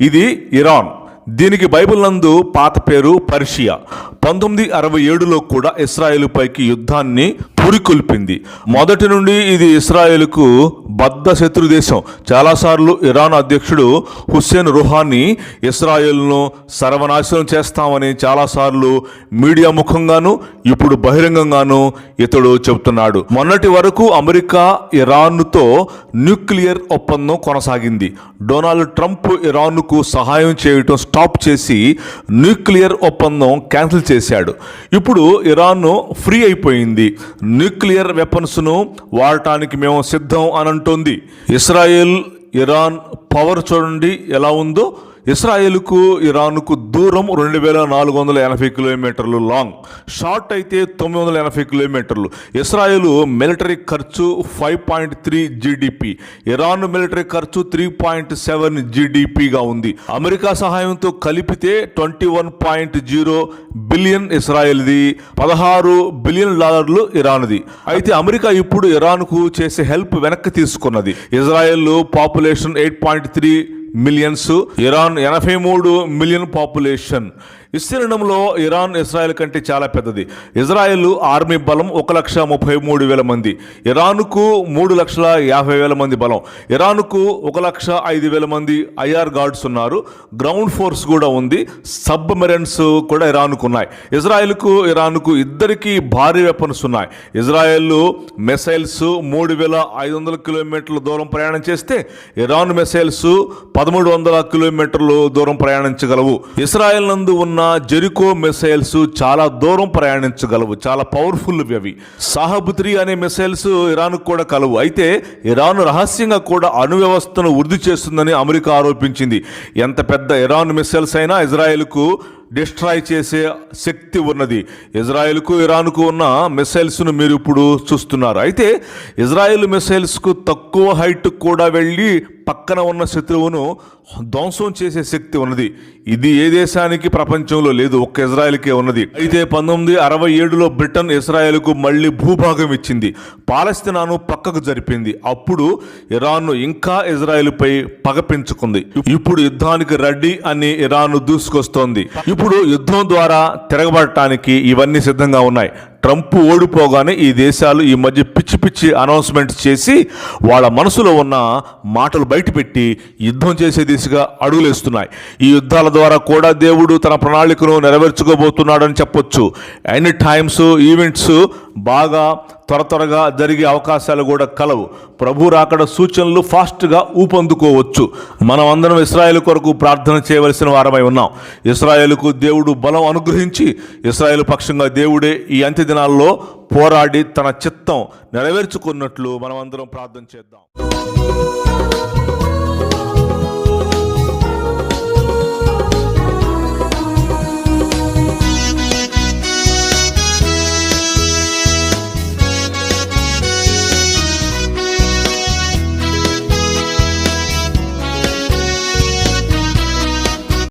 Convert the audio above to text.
ఇది ఇరాన్. దీనికి బైబిల్ నందు పాత పేరు పర్షియా. పంతొమ్మిది అరవై ఏడులో కూడా ఇస్రాయేల్ పైకి యుద్ధాన్ని పురికొల్పింది. మొదటి నుండి ఇది ఇస్రాయేల్కు బద్ధ శత్రు దేశం. చాలాసార్లు ఇరాన్ అధ్యక్షుడు హుస్సేన్ రుహాన్ని ఇస్రాయేల్ను సర్వనాశనం చేస్తామని చాలాసార్లు మీడియా ముఖంగాను ఇప్పుడు బహిరంగంగాను ఇతడు చెబుతున్నాడు. మొన్నటి వరకు అమెరికా ఇరాన్తో న్యూక్లియర్ ఒప్పందం కొనసాగింది. డొనాల్డ్ ట్రంప్ ఇరాన్కు సహాయం చేయటం స్టాప్ చేసి న్యూక్లియర్ ఒప్పందం క్యాన్సిల్ చేశాడు. ఇప్పుడు ఇరాన్ ఫ్రీ అయిపోయింది. న్యూక్లియర్ వెపన్స్ను వాడటానికి మేము సిద్ధం అని అంటోంది. ఇస్రాయేల్ ఇరాన్ పవర్ చూడండి ఎలా ఉందో. ఇస్రాయేల్కు ఇరాన్కు దూరం రెండు వేల నాలుగు వందల ఎనభై కిలోమీటర్లు లాంగ్. షార్ట్ అయితే తొమ్మిది వందల ఎనభై కిలోమీటర్లు. ఇస్రాయేల్ మిలిటరీ ఖర్చు five point three GDP. Iran military ఖర్చు త్రీ పాయింట్ సెవెన్ జీడిపిగా ఉంది. అమెరికా సహాయంతో కలిపితే twenty one point zero billion ఇస్రాయేల్ది పదహారు బిలియన్ డాలర్లు ఇరాన్ది. అయితే అమెరికా ఇప్పుడు ఇరాన్కు చేసే హెల్ప్ వెనక్కి తీసుకున్నది. Israel population eight point three millions Iran ఎనభై మూడు మిలియన్ పాపులేషన్ విస్తీర్ణంలో ఇరాన్ ఇజ్రాయెల్ కంటే చాలా పెద్దది. ఇజ్రాయెల్ ఆర్మీ బలం ఒక లక్ష ముప్పై మూడు వేల మంది. ఇరాన్కు మూడు లక్షల యాభై వేల మంది బలం. ఇరాన్కు ఒక లక్ష ఐదు వేల మంది ఐఆర్ గార్డ్స్ ఉన్నారు. గ్రౌండ్ ఫోర్స్ కూడా ఉంది. సబ్ మెరైన్స్ కూడా ఇరాన్కు ఉన్నాయి. ఇజ్రాయెల్కు ఇరాన్కు ఇద్దరికి భారీ వెపన్స్ ఉన్నాయి. ఇజ్రాయెల్ మిసైల్స్ మూడు వేల ఐదు వందల కిలోమీటర్ల దూరం ప్రయాణం చేస్తే ఇరాన్ మిసైల్స్ పదమూడు వందల కిలోమీటర్లు దూరం ప్రయాణించగలవు. ఇస్రాయెల్ నందు ఉన్న జెరికో మిసైల్స్ చాలా దూరం ప్రయాణించగలవు. చాలా పవర్ఫుల్ అవి. సాహబ్ త్రీ అనే మిసైల్స్ ఇరాన్కు కూడా కలవు. అయితే ఇరాన్ రహస్యంగా కూడా అణు వ్యవస్థను వృద్ధి చేస్తుందని అమెరికా ఆరోపించింది. ఎంత పెద్ద ఇరాన్ మిసైల్స్ అయినా ఇజ్రాయెల్కు డిస్ట్రాయ్ చేసే శక్తి ఉన్నది. ఇజ్రాయెల్కు ఇరాన్కు ఉన్న మిసైల్స్ను మీరు ఇప్పుడు చూస్తున్నారు. అయితే ఇజ్రాయెల్ మిసైల్స్కు తక్కువ హైట్ కూడా వెళ్ళి పక్కన ఉన్న శత్రువును ధ్వంసం చేసే శక్తి ఉన్నది. ఇది ఏ దేశానికి ప్రపంచంలో లేదు ఒక్క ఇజ్రాయెల్కే ఉన్నది. అయితే పంతొమ్మిది అరవై ఏడులో బ్రిటన్ ఇజ్రాయెల్కు మళ్ళీ భూభాగం ఇచ్చింది. పాలస్తీనాను పక్కకు జరిపింది. అప్పుడు ఇరాన్ ఇంకా ఇజ్రాయెల్పై పగ పెంచుకుంది. ఇప్పుడు యుద్ధానికి రెడీ అని ఇరాన్ దూసుకొస్తోంది. ఇప్పుడు యుద్ధం ద్వారా తిరగబడటానికి ఇవన్నీ సిద్ధంగా ఉన్నాయి. ట్రంప్ ఓడిపోగానే ఈ దేశాలు ఈ మధ్య పిచ్చి పిచ్చి అనౌన్స్మెంట్ చేసి వాళ్ళ మనసులో ఉన్న మాటలు బయటపెట్టి యుద్ధం చేసే దిశగా అడుగులేస్తున్నాయి. ఈ యుద్ధాల ద్వారా కూడా దేవుడు తన ప్రణాళికను నెరవేర్చుకోబోతున్నాడని చెప్పొచ్చు. ఎనీ టైమ్స్ ఈవెంట్స్ బాగా త్వర త్వరగా జరిగే అవకాశాలు కూడా కలవు. ప్రభు రాకడ సూచనలు ఫాస్ట్గా ఊపందుకోవచ్చు. మనం అందరం ఇస్రాయేల్ కొరకు ప్రార్థన చేయవలసిన వారమై ఉన్నాం. ఇస్రాయేల్కు దేవుడు బలం అనుగ్రహించి ఇస్రాయేల్ పక్షంగా దేవుడే ఈ అంత్య దినాల్లో పోరాడి తన చిత్తం నెరవేర్చుకున్నట్లు మనం అందరం ప్రార్థన చేద్దాం.